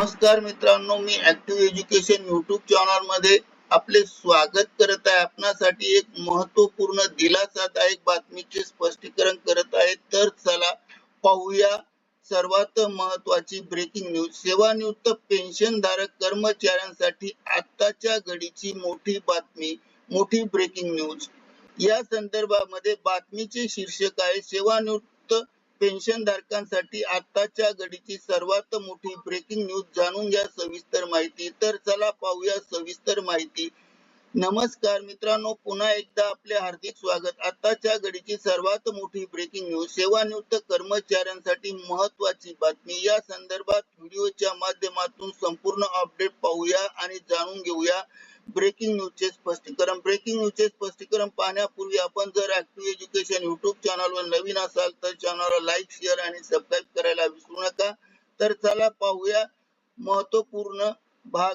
नमस्कार मित्रांनो मी ऍक्टिव्ह एज्युकेशन युट्यूब चॅनलमध्ये आपले स्वागत करत आहे. आपणासाठी एक महत्त्वपूर्ण दिलासादायक बातमीचे स्पष्टीकरण करत आहे. तर चला पाहूया. सर्वात महत्वाची ब्रेकिंग न्यूज सेवानिवृत्त पेन्शन धारक कर्मचाऱ्यांसाठी आताच्या घडीची मोठी बातमी मोठी ब्रेकिंग न्यूज या संदर्भामध्ये बातमीचे शीर्षक आहे सेवानिवृत्त पेन्शन धारकांसाठी आताच्या घडीची सर्वात मोठी ब्रेकिंग न्यूज जाणून घ्या सविस्तर माहिती. तर चला पाहूया सविस्तर माहिती. नमस्कार मित्रांनो पुन्हा एकदा आपले हार्दिक स्वागत. आताच्या घडीची सर्वात मोठी ब्रेकिंग न्यूज सेवानिवृत्त कर्मचाऱ्यांसाठी महत्वाची बातमी. या संदर्भात व्हिडिओच्या माध्यमातून संपूर्ण अपडेट पाहूया आणि जाणून घेऊया. ब्रेकिंग न्यूजचे स्पष्टीकरण. ब्रेकिंग न्यूजचे स्पष्टीकरण पाहण्यापूर्वी आपण जर ऍक्टिव्ह एज्युकेशन युट्यूब चॅनलवर नवीन असाल तर चॅनलला लाईक शेअर आणि सबस्क्राईब करायला विसरू नका. तर चला पाहूया महत्त्वपूर्ण भाग.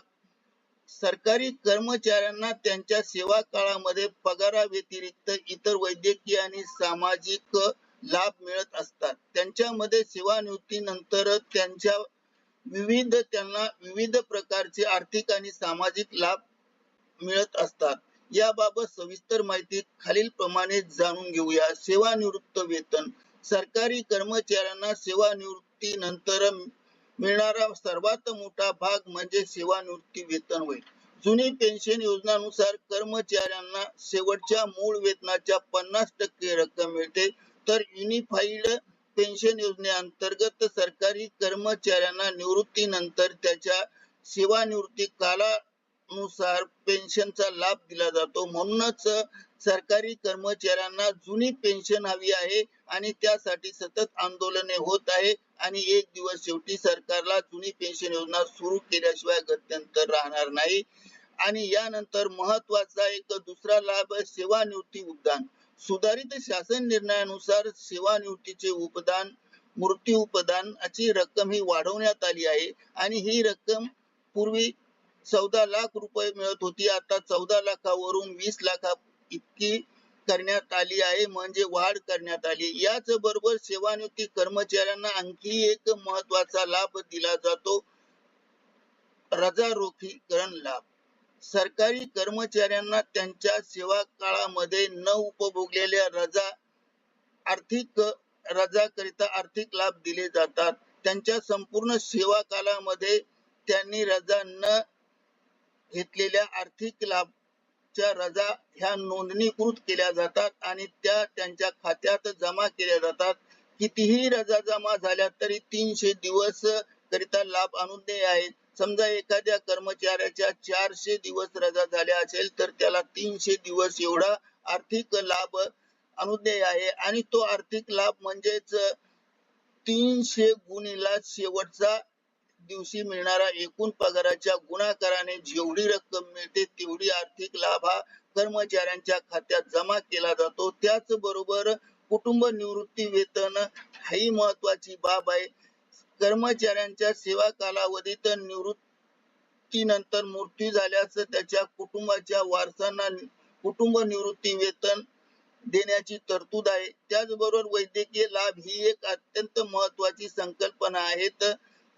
सरकारी कर्मचाऱ्यांना त्यांच्या सेवा काळामध्ये पगाराव्यतिरिक्त इतर वैद्यकीय आणि सामाजिक लाभ मिळत असतात. त्यांच्यामध्ये सेवानिवृत्तीनंतर त्यांच्या विविध त्यांना विविध प्रकारचे आर्थिक आणि सामाजिक लाभ मिळत असतात. याबाबत सविस्तर माहिती खालील प्रमाणे जाणून घेऊया. सेवानिवृत्त वेतन. सरकारी कर्मचाऱ्यांना सेवानिवृत्ती नंतर मिळणारा सर्वात मोठा भाग म्हणजे सेवानिवृत्ती वेतन होय. जुनी पेन्शन योजनानुसार कर्मचाऱ्यांना शेवटच्या मूळ वेतनाच्या पन्नास टक्के रक्कम मिळते. तर युनिफाईड पेन्शन योजनेअंतर्गत सरकारी कर्मचाऱ्यांना निवृत्तीनंतर त्याच्या सेवानिवृत्ती काला नुसार पेन्शनचा लाभ दिला जातो. म्हणूनच सरकारी कर्मचाऱ्यांना जुनी पेन्शन हवी आहे आणि त्यासाठी सतत आंदोलने होत आहे आणि एक दिवस शेवटी सरकारला जुनी पेन्शन योजना सुरू केल्याशिवाय गत्यंतर राहणार नाही. आणि यानंतर महत्त्वाचा एक दुसरा लाभ सेवानिवृत्ती उद्यान. सुधारित शासन निर्णयानुसार सेवानिवृत्तीचे उपदान मृत्यू उपदानाची रक्कम ही वाढवण्यात आली आहे आणि ही रक्कम पूर्वी चौदा लाख रुपये मिळत होती. आता चौदा लाखावरून वीस लाखा इतकी करण्यात आली आहे. म्हणजे वाढ करण्यात आली. याच बरोबर सेवानिवृत्ती कर्मचाऱ्यांना आणखी एक महत्त्वाचा लाभ दिला जातो. रजा रोखीकरण लाभ. सरकारी कर्मचाऱ्यांना त्यांच्या सेवा काळामध्ये न उपभोगलेल्या रजा आर्थिक रजा करिता आर्थिक लाभ दिले जातात. त्यांच्या संपूर्ण सेवा कालामध्ये त्यांनी रजा न घेतलेल्या आर्थिक लाभच्या रजा ह्या नोंदणीकृत केल्या जातात आणि त्या त्यांच्या खात्यात जमा केल्या जातात. कितीही रजा जमा झाल्या तरी तीनशे दिवस करिता लाभ अनुदेय आहेत. समजा एखाद्या कर्मचाऱ्याच्या चारशे दिवस रजा झाल्या असेल तर त्याला तीनशे दिवस एवढा आर्थिक लाभ अनुदेय आहे आणि तो आर्थिक लाभ म्हणजेच तीनशे गुणिला शेवटचा दिवशी मिळणारा एकूण पगाराच्या गुणाकाराने जेवढी रक्कम मिळते तेवढी आर्थिक लाभ हा कर्मचाऱ्यांच्या खात्यात जमा केला जातो. त्याचबरोबर कुटुंब निवृत्ती वेतन ही महत्वाची बाब आहे. कर्मचाऱ्यांच्या सेवा कालावधीत निवृत्तीनंतर मृत्यू झाल्यास त्याच्या कुटुंबाच्या वारसांना कुटुंब निवृत्ती वेतन देण्याची तरतूद आहे. त्याचबरोबर वैद्यकीय लाभ ही एक अत्यंत महत्वाची संकल्पना आहे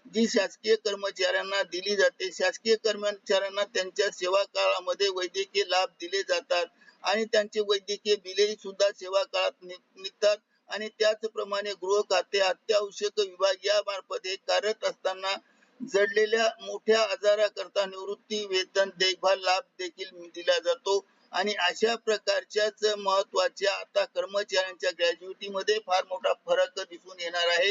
जी शासकीय कर्मचाऱ्यांना दिली जाते. शासकीय कर्मचाऱ्यांना त्यांच्या सेवा काळामध्ये वैद्यकीय लाभ दिले जातात आणि त्यांचे वैद्यकीय बिले सुद्धा सेवा काळात निघतात आणि त्याचप्रमाणे गृह खाते अत्यावश्यक विभाग या मार्फत हे कार्यरत असताना जडलेल्या मोठ्या आजाराकरता निवृत्ती वेतन देखभाल लाभ देखील दिला जातो आणि अशा प्रकारच्याच महत्त्वाच्या आता कर्मचाऱ्यांच्या ग्रॅज्युएटी मध्ये फार मोठा फरक दिसून येणार आहे.